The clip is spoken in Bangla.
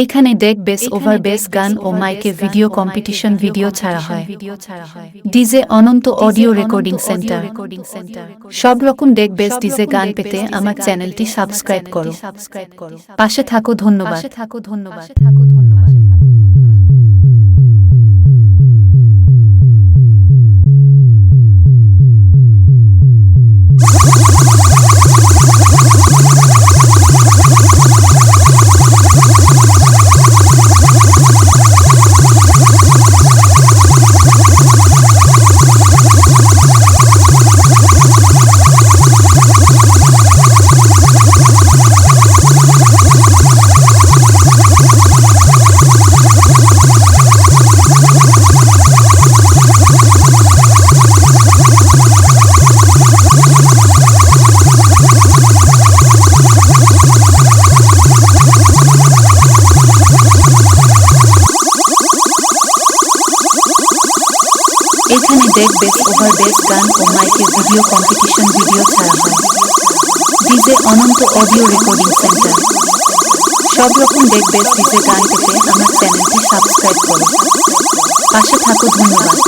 এইখানে ডেক বেস ওভার বেস গান ও মাইকে ভিডিও কম্পিটিশন ভিডিও ছাড়া হয়। DJ Ananta audio recording center সব রকম ডেক বেস ডিজে গান পেতে আমার চ্যানেলটি সাবস্ক্রাইব করো। পাশে থাকো ধন্যবাদ। থাকো ধন্যবাদ। এখানে ডেক বেস ওভার বেস গান ও মাইকে ভিডিও কম্পিটিশন ভিডিও ছাড়া হয়। DJ Ananta audio recording center সব রকম ডেক বেস ডিজে গান পেতে আমার চ্যানেলটি সাবস্ক্রাইব করো। পাশে থাকো, ধন্যবাদ।